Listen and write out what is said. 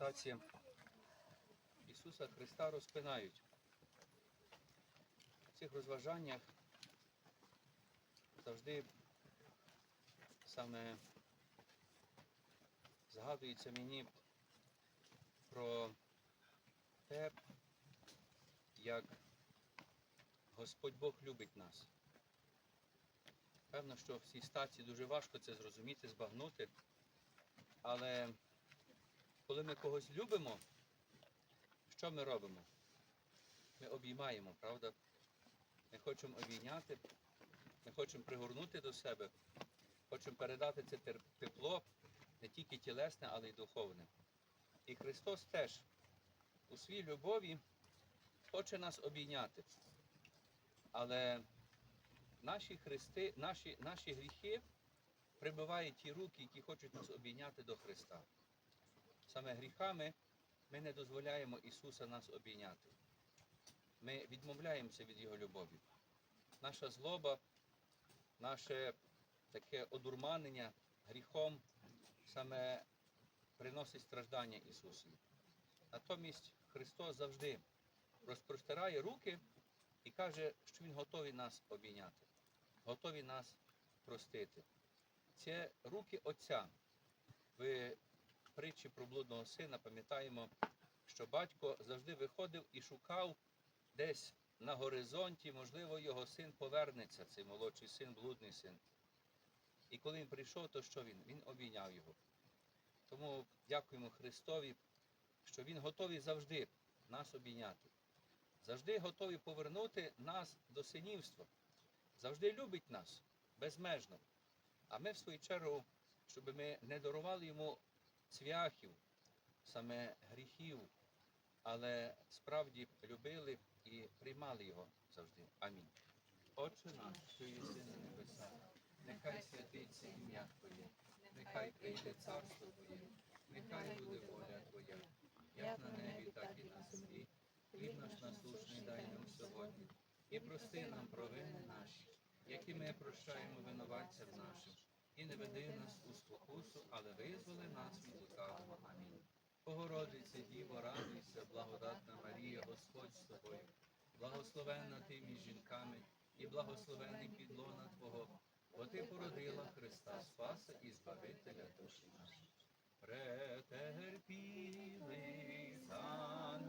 таці Ісуса Христа розпинають. В цих розважаннях завжди саме згадується мені про те, як Господь Бог любить нас. Певно, що в цій стації дуже важко це зрозуміти, збагнути. Але коли ми когось любимо, що ми робимо? Ми обіймаємо, правда? Ми хочемо обійняти, ми хочемо пригорнути до себе, хочемо передати це тепло не тільки тілесне, але й духовне. І Христос теж у своїй любові хоче нас обійняти. Але наші, хрести, наші, наші гріхи прибивають ті руки, які хочуть нас обійняти до Христа. Саме гріхами ми не дозволяємо Ісуса нас обійняти. Ми відмовляємося від Його любові. Наша злоба, наше таке одурманення гріхом саме приносить страждання Ісусові. Натомість Христос завжди розпростирає руки і каже, що Він готовий нас обійняти, готовий нас простити. Це руки Отця. В притчі про блудного сина пам'ятаємо, що батько завжди виходив і шукав десь на горизонті, можливо, його син повернеться, цей молодший син, блудний син. І коли він прийшов, то що він? Він обійняв його. Тому дякуємо Христові, що Він готовий завжди нас обійняти. Завжди готовий повернути нас до синівства. Завжди любить нас безмежно. А ми, в свою чергу, щоб ми не дарували йому цвяхів, саме гріхів, але справді любили і приймали його завжди. Амінь. Отче наш, що єси на небесах, нехай святиться ім'я Твоє, нехай прийде царство Твоє, нехай буде воля Твоя, як на небі, так і на землі. Хліб наш насущний дай нам сьогодні, і прости нам провини наші, які ми прощаємо винуватцям нашим, і не веди нас у спокусу, але визволи нас від лукавого. Амінь. Богородице, Діво, радуйся, благодатна Марія, Господь з тобою, благословенна ти між жінками, і благословений підлона Твого, бо Ти породила Христа Спаса і Збавителя душі нашої. Претерпіли за